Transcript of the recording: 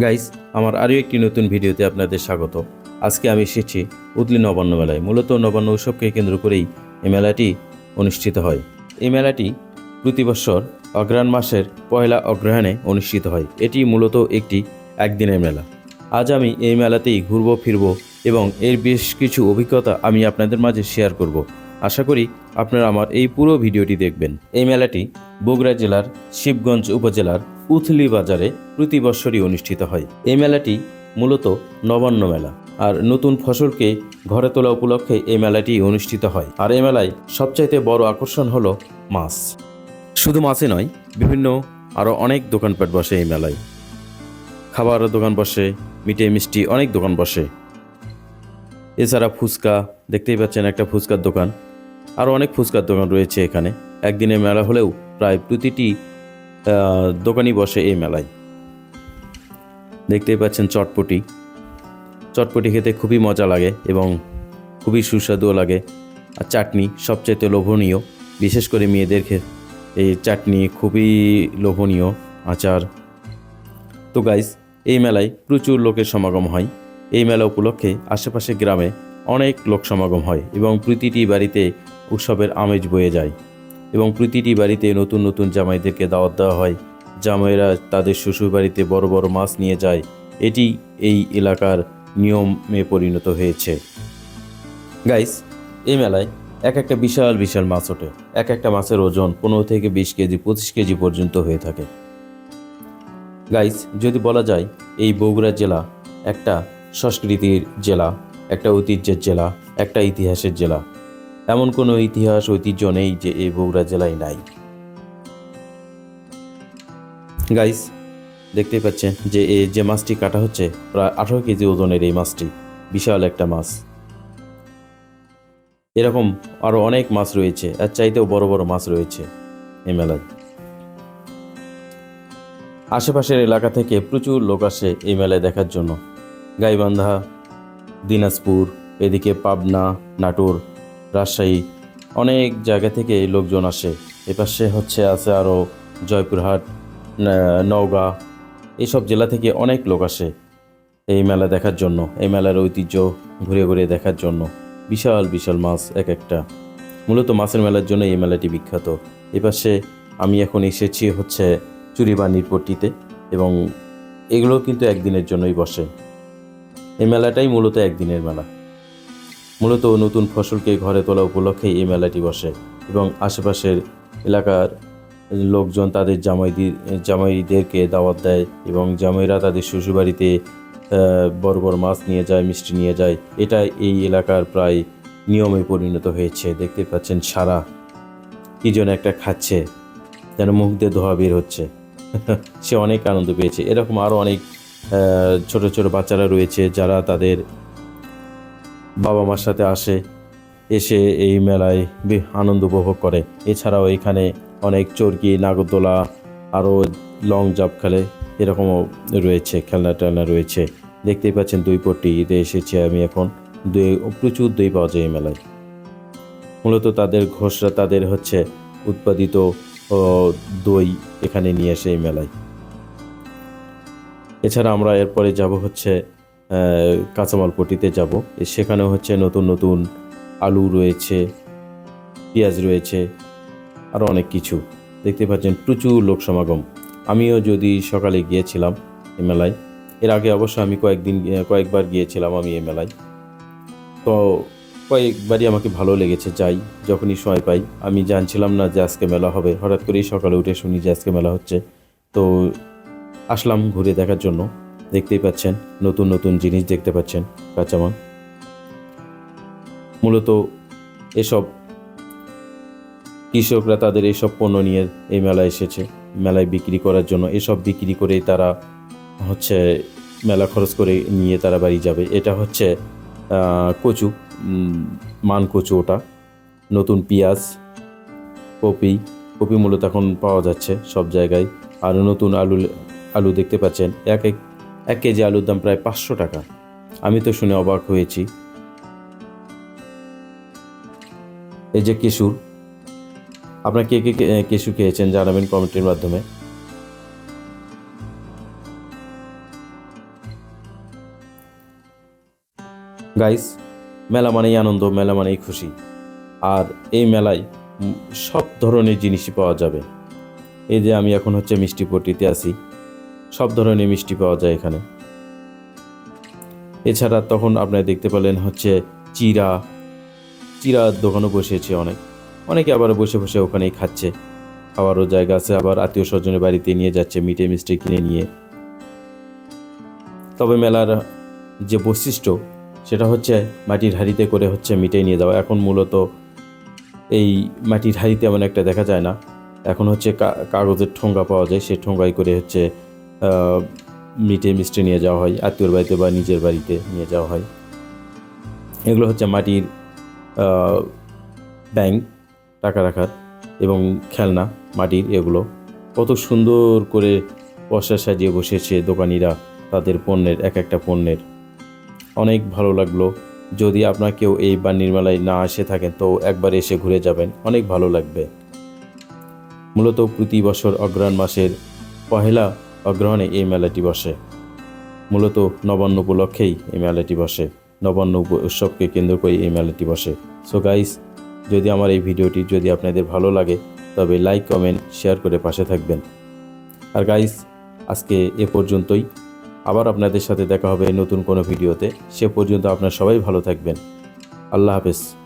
Guys আমার আরও একটি নতুন ভিডিওতে আপনাদের স্বাগত। আজকে আমি এসেছি উদলি নবান্ন মেলায়। মূলত নবান্ন উৎসবকে কেন্দ্র করেই এই মেলাটি অনুষ্ঠিত হয়। এই মেলাটি প্রতি বছর অগ্রহায়ণ মাসের পয়লা অগ্রহায়ণে অনুষ্ঠিত হয়। এটি মূলত একটি একদিনের মেলা। আজ আমি এই মেলাতেই ঘুরবো, ফিরবো এবং এর বেশ কিছু অভিজ্ঞতা আমি আপনাদের মাঝে শেয়ার করব। আশা করি আপনারা আমার এই পুরো ভিডিওটি দেখবেন। এই মেলাটি বগুড়া জেলার শিবগঞ্জ উপজেলার উথলি বাজারে প্রতি বছরই অনুষ্ঠিত হয়। এই মেলাটি মূলত নবান্ন মেলা। আর নতুন ফসলকে ঘরে তোলা উপলক্ষে এই মেলাটি অনুষ্ঠিত হয়। আর এই মেলায় সবচাইতে বড় আকর্ষণ হলো মাছ। শুধু মাছে নয়, বিভিন্ন আরও অনেক দোকানপাট বসে এই মেলায়। খাবারের দোকান বসে মিঠে মিষ্টি অনেক দোকান বসে। এছাড়া ফুচকা, দেখতেই পাচ্ছেন একটা ফুচকার দোকান। আরও অনেক ফুচকার দোকান রয়েছে এখানে। একদিনে মেলা হলেও প্রায় প্রতিটি দোকানই বসে এই মেলায়। দেখতেই পাচ্ছেন চটপটি। চটপটি খেতে খুবই মজা লাগে এবং খুবই সুস্বাদুও লাগে। আর চাটনি সবচেয়ে লোভনীয়, বিশেষ করে মেয়েদের এই চাটনি খুবই লোভনীয় আচার। তো গাইস এই মেলায় প্রচুর লোকের সমাগম হয়। এই মেলা উপলক্ষে আশেপাশে গ্রামে অনেক লোক সমাগম হয় এবং প্রতিটি বাড়িতে উৎসবের আমেজ বয়ে যায়। এবং প্রতিটি বাড়িতে নতুন নতুন জামাইদেরকে দাওয়াত দেওয়া হয়। জামাইরা তাদের শ্বশুর বাড়িতে বড় বড় মাছ নিয়ে যায়। এটি এই এলাকার নিয়মে পরিণত হয়েছে। গাইস এই মেলায় এক একটা বিশাল বিশাল মাছ ওঠে। এক একটা মাছের ওজন পনেরো থেকে বিশ কেজি, পঁচিশ কেজি পর্যন্ত হয়ে থাকে। গাইস যদি বলা যায়, এই বগুড়া জেলা একটা সংস্কৃতির জেলা, একটা ঐতিহ্যের জেলা, একটা ইতিহাসের জেলা। এমন কোনো ইতিহাস, ঐতিহ্য নেই যে এই বগুড়া জেলায় নাই। গাইস দেখতে পাচ্ছেন যে এই যে মাছটি কাটা হচ্ছে, প্রায় আঠারো কেজি ওজনের এই মাছটি, বিশাল একটা মাছ। এরকম আরও অনেক মাছ রয়েছে এর চাইতেও বড় বড় মাছ রয়েছে এই মেলায়। আশেপাশের এলাকা থেকে প্রচুর লোক আসে এই মেলায় দেখার জন্য। গাইবান্ধা, দিনাজপুর, এদিকে পাবনা, নাটোর রাজশাহী। অনেক জায়গা থেকে লোকজন আসে। এপাশে হচ্ছে আছে আরও জয়পুরহাট নওগাঁ। এইসব জেলা থেকে অনেক লোক আসে এই মেলা দেখার জন্য, এই মেলার ঐতিহ্য ঘুরে ঘুরে দেখার জন্য। বিশাল বিশাল মাছ এক একটা। মূলত মাছের মেলার জন্য এই মেলাটি বিখ্যাত। এপাশে আমি এখন এসেছি হচ্ছে চুরিবানির পট্টিতে এবং এগুলো কিন্তু একদিনের জন্যই বসে। এই মেলাটাই মূলত একদিনের মেলা। মূলত নতুন ফসলকে ঘরে তোলা উপলক্ষে এই মেলাটি বসে এবং আশেপাশের এলাকার লোকজন তাদের জামাইদি, জামাইদেরকে দাওয়াত দেয় এবং জামাইরা তাদের শ্বশুরবাড়িতে বড় বড় মাছ নিয়ে যায়, মিষ্টি নিয়ে যায়। এটা এই এলাকার প্রায় নিয়মে পরিণত হয়েছে। দেখতে পাচ্ছেন সারা কি যেন একটা খাচ্ছে, যেন মুখ দিয়ে ধোয়া বের হচ্ছে। সে অনেক আনন্দ পেয়েছে। এরকম আরও অনেক ছোট ছোট বাচ্চারা রয়েছে যারা তাদের বাবা মার সাথে আসে, এসে এই মেলায় আনন্দ উপভোগ করে। এছাড়াও এখানে অনেক চরকি, নাগরদোলা, আরও লং জাম্প খেলে এরকমও রয়েছে, খেলনা টেলনা রয়েছে। দেখতেই পাচ্ছেন দুই পট্টি ঈদে এসেছি আমি এখন। দই, প্রচুর দই পাওয়া যায় এই মেলায়। মূলত তাদের ঘোষরা তাদের হচ্ছে উৎপাদিত দই এখানে নিয়ে আসে এই মেলায়। এছাড়া আমরা এরপরে যাব হচ্ছে আহ, কাঁচামাল পট্টিতে যাব সেখানে হচ্ছে নতুন নতুন আলু রয়েছে পেঁয়াজ রয়েছে আরও অনেক কিছু। দেখতে পাচ্ছেন প্রচুর লোক সমাগম। আমিও যদি সকালে গিয়েছিলাম এ মেলায় এর আগে অবশ্য আমি কয়েকদিন কয়েকবার গিয়েছিলাম আমি এই মেলায় তো কয়েকবারই আমাকে ভালো লেগেছে যাই যখনই সময় পাই। আমি জানছিলাম না যে আজকে মেলা হবে। হঠাৎ করেই সকালে উঠে শুনি যে আজকে মেলা হচ্ছে। তো আসলাম ঘুরে দেখার জন্য। দেখতেই পাচ্ছেন, নতুন নতুন জিনিস দেখতে পাচ্ছেন, কাঁচামাল। মূলত এসব কৃষকরা তাদের এইসব পণ্য নিয়ে এই মেলায় এসেছে, মেলায় বিক্রি করার জন্য। এসব বিক্রি করেই তারা হচ্ছে মেলা খরচ করে নিয়ে তারা বাড়ি যাবে। এটা হচ্ছে কচু মান কচু ওটা। নতুন পেঁয়াজ, কপি কপি মূলত এখন পাওয়া যাচ্ছে সব জায়গায়। আর নতুন আলু আলু দেখতে পাচ্ছেন, এক এক এক কেজি আলুর দাম প্রায় পাঁচশো টাকা। আমি তো শুনে অবাক হয়েছি। এই যে কেশুর, আপনার কে কে কেশু খেয়েছেন জানাবেন কমেন্টের মাধ্যমে। গাইস, মেলা মানেই আনন্দ, মেলা মানেই খুশি। আর এই মেলায় সব ধরনের জিনিসই পাওয়া যাবে। এই যে আমি এখন হচ্ছে মিষ্টি পট্টিতে আছি। সব ধরনের মিষ্টি পাওয়া যায় এখানে। এছাড়া তখন আপনারা দেখতে পেলেন হচ্ছে চিরা, চিরার দোকানও বসেছে অনেক। অনেকে আবার বসে বসে ওখানেই খাচ্ছে। খাওয়ারও জায়গা আছে, আবার আত্মীয় স্বজনের বাড়িতে নিয়ে যাচ্ছে মিঠে মিষ্টি কিনে নিয়ে। তবে মেলার যে বৈশিষ্ট্য, সেটা হচ্ছে মাটির হাঁড়িতে করে হচ্ছে মিটাই নিয়ে যাওয়া। এখন মূলত এই মাটির হাঁড়িতে এমন একটা দেখা যায় না। এখন হচ্ছে কাগজের ঠোঙ্গা পাওয়া যায়, সেই ঠোঙ্গায় করে হচ্ছে মিটে মিষ্টি নিয়ে যাওয়া হয়, আত্মীয়র বাড়িতে বা নিজের বাড়িতে নিয়ে যাওয়া হয়। এগুলো হচ্ছে মাটির ব্যাংক, টাকা রাখার এবং খেলনা, মাটির এগুলো। কত সুন্দর করে পয়সা সাজিয়ে বসেছে দোকানিরা তাদের পণ্যের, এক একটা পণ্যের। অনেক ভালো লাগল। যদি আপনার কেউ এই বান্নির মেলায় না এসে থাকেন, তো একবার এসে ঘুরে যাবেন। অনেক ভালো লাগবে। মূলত প্রতি বছর অগ্রহায়ণ মাসের পহেলা অগ্রহণে এই মেলাটি বসে। মূলত নবান্ন উপলক্ষেই এই মেলাটি বসে। নবান্ন উৎসবকে কেন্দ্র করে এই মেলাটি বসে। সো গাইস যদি আমার এই ভিডিওটি যদি আপনাদের ভালো লাগে, তবে লাইক কমেন্ট শেয়ার করে পাশে থাকবেন। আর গাইস আজকে এ পর্যন্তই। আবার আপনাদের সাথে দেখা হবে নতুন কোনো ভিডিওতে। সে পর্যন্ত আপনারা সবাই ভালো থাকবেন। আল্লাহ হাফেজ।